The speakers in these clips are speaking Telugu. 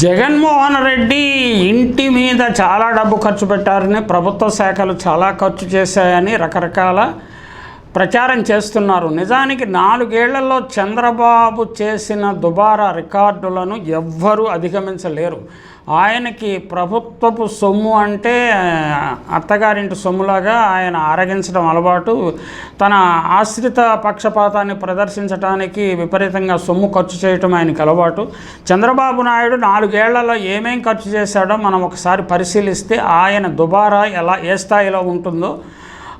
జగన్మోహన్ రెడ్డి ఇంటి మీద చాలా డబ్బు ఖర్చు పెట్టారని ప్రభుత్వ శాఖలు చాలా ఖర్చు చేశాయని రకరకాల ప్రచారం చేస్తున్నారు. నిజానికి నాలుగేళ్ళలో చంద్రబాబు చేసిన దుబారా రికార్డులను ఎవ్వరూ అధిగమించలేరు. ఆయనకి ప్రభుత్వపు సొమ్ము అంటే అత్తగారింటి సొమ్ములాగా ఆయన ఆరగించడం అలవాటు. తన ఆశ్రిత పక్షపాతాన్ని ప్రదర్శించడానికి విపరీతంగా సొమ్ము ఖర్చు చేయటం ఆయనకి అలవాటు. చంద్రబాబు నాయుడు నాలుగేళ్ళలో ఏమేం ఖర్చు చేశాడో మనం ఒకసారి పరిశీలిస్తే ఆయన దుబారా ఎలా ఏ స్థాయిలో ఉంటుందో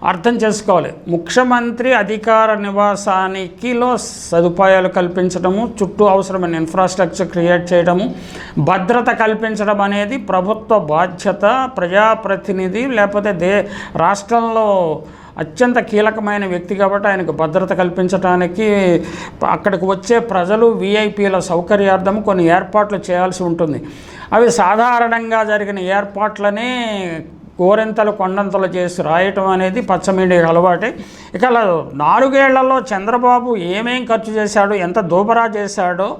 అర్థం చేసుకోవాలి. ముఖ్యమంత్రి అధికార నివాసానికిలో సదుపాయాలు కల్పించడము చుట్టూ అవసరమైన ఇన్ఫ్రాస్ట్రక్చర్ క్రియేట్ చేయడము భద్రత కల్పించడం అనేది ప్రభుత్వ బాధ్యత ప్రజాప్రతినిధి లేకపోతే దే రాష్ట్రంలో అత్యంత కీలకమైన వ్యక్తి కాబట్టి ఆయనకు భద్రత కల్పించడానికి అక్కడికి వచ్చే ప్రజలు వీఐపీల సౌకర్యార్థం కొన్ని ఏర్పాట్లు చేయాల్సి ఉంటుంది. అవి సాధారణంగా జరిగిన ఏర్పాట్లనే గోరెంతలు కొండంతలు చేసి రాయటం అనేది పచ్చమీడి అలవాటే. ఇక నాలుగేళ్ళలో చంద్రబాబు ఏమేం ఖర్చు చేశాడో ఎంత దూబరా చేశాడో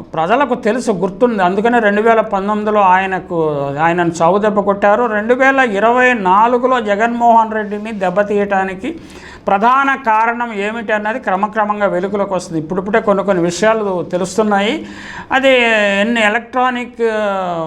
ప్రజలకు తెలుసు గుర్తుంది. అందుకనే రెండు వేల పంతొమ్మిదిలో ఆయనకు ఆయనను చావు దెబ్బ కొట్టారు. రెండు వేల ఇరవై నాలుగులో జగన్మోహన్ రెడ్డిని దెబ్బతీయటానికి ప్రధాన కారణం ఏమిటి అన్నది క్రమక్రమంగా వెలుగులోకి వస్తుంది. ఇప్పుడిప్పుడే కొన్ని కొన్ని విషయాలు తెలుస్తున్నాయి. అది ఎన్ని ఎలక్ట్రానిక్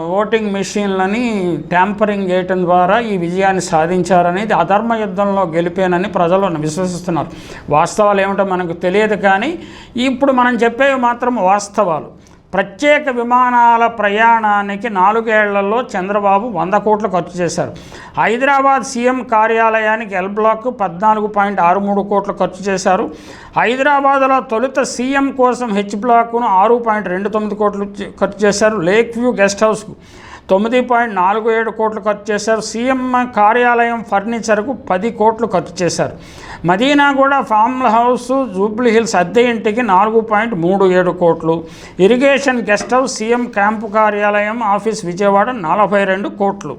ఓటింగ్ మిషన్లని ట్యాంపరింగ్ చేయటం ద్వారా ఈ విజయాన్ని సాధించారనేది అధర్మ యుద్ధంలో గెలిపానని ప్రజలు విశ్వసిస్తున్నారు. వాస్తవాలు ఏమిటో మనకు తెలియదు కానీ ఇప్పుడు మనం చెప్పేవి మాత్రం వాస్తవాలు. ప్రత్యేక విమానాల ప్రయాణానికి నాలుగేళ్ళలో చంద్రబాబు వంద కోట్లు ఖర్చు చేశారు. హైదరాబాద్ సీఎం కార్యాలయానికి ఎల్ బ్లాక్ పద్నాలుగు పాయింట్ ఆరు మూడు కోట్లు ఖర్చు చేశారు. హైదరాబాద్లో తొలుత సీఎం కోసం హెచ్ బ్లాక్ను ఆరు పాయింట్ రెండు తొమ్మిది కోట్లు ఖర్చు చేశారు. లేక్ వ్యూ గెస్ట్ హౌస్కు తొమ్మిది పాయింట్ నాలుగు ఏడు కోట్లు ఖర్చు చేశారు. సీఎం కార్యాలయం ఫర్నిచర్కు పది కోట్లు ఖర్చు చేశారు. మదీనా కూడా ఫామ్ హౌస్ జూబ్లీ హిల్స్ అద్దె ఇంటికి నాలుగు పాయింట్ మూడు ఏడు కోట్లు. Irrigation guest house CM camp కార్యాలయం ఆఫీస్ విజయవాడ నలభై రెండు కోట్లు.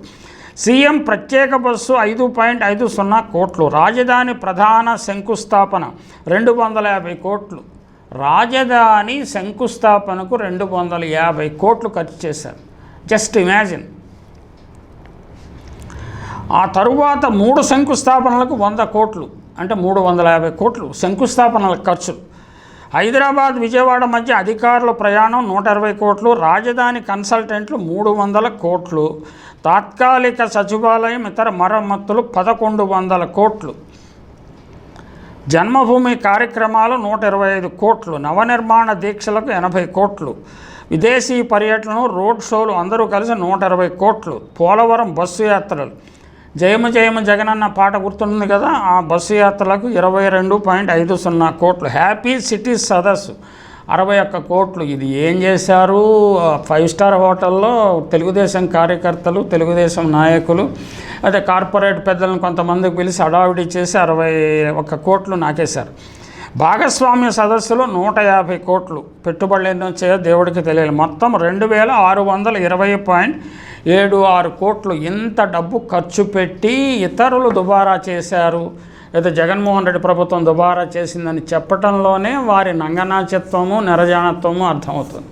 సీఎం ప్రత్యేక బస్సు ఐదు పాయింట్ ఐదు సున్నా కోట్లు. రాజధాని ప్రధాన శంకుస్థాపన రెండు వందల యాభై కోట్లు. రాజధాని శంకుస్థాపనకు రెండు వందల యాభై కోట్లు ఖర్చు చేశారు. Just imagine. ఆ తరువాత మూడు శంకుస్థాపనలకు వంద కోట్లు అంటే మూడు వందల యాభై కోట్లు శంకుస్థాపనల ఖర్చులు. హైదరాబాద్ విజయవాడ మధ్య అధికారుల ప్రయాణం నూట ఇరవై కోట్లు రాజధాని కన్సల్టెంట్లు మూడు వందల కోట్లు తాత్కాలిక సచివాలయం ఇతర మరమ్మతులు పదకొండు వందల కోట్లు. జన్మభూమి కార్యక్రమాలు నూట ఇరవై ఐదు కోట్లు నవనిర్మాణ దీక్షలకు ఎనభై కోట్లు విదేశీ పర్యటనలు రోడ్ షోలు అందరూ కలిసి నూట ఇరవై కోట్లు. పోలవరం బస్సు యాత్రలు. జయమ జయమ జగనన్న పాట గుర్తుంది కదా? ఆ బస్సు యాత్రలకు ఇరవై రెండు పాయింట్ ఐదు సున్నా కోట్లు. హ్యాపీ సిటీస్ సదస్సు. అరవై ఒక్క కోట్లు. ఇది ఏం చేశారు? ఫైవ్ స్టార్ హోటల్లో తెలుగుదేశం కార్యకర్తలు తెలుగుదేశం నాయకులు అదే కార్పొరేట్ పెద్దలను కొంతమందికి పిలిచి అడావిడి చేసి అరవై ఒక్క కోట్లు నాకేశారు. భాగస్వామ్య సదస్సులో నూట యాభై కోట్లు పెట్టుబడులు ఎన్ని వచ్చాయో దేవుడికి తెలియాలి. మొత్తం రెండు వేల ఆరు వందల ఇరవై పాయింట్ ఏడు ఆరు కోట్లు ఇంత డబ్బు ఖర్చు పెట్టి ఇతరులు దుబారా చేశారు. లేదా జగన్మోహన్ రెడ్డి ప్రభుత్వం దుబారా చేసిందని చెప్పటంలోనే వారి నంగనాచిత్వము నిరజానత్వము అర్థమవుతుంది.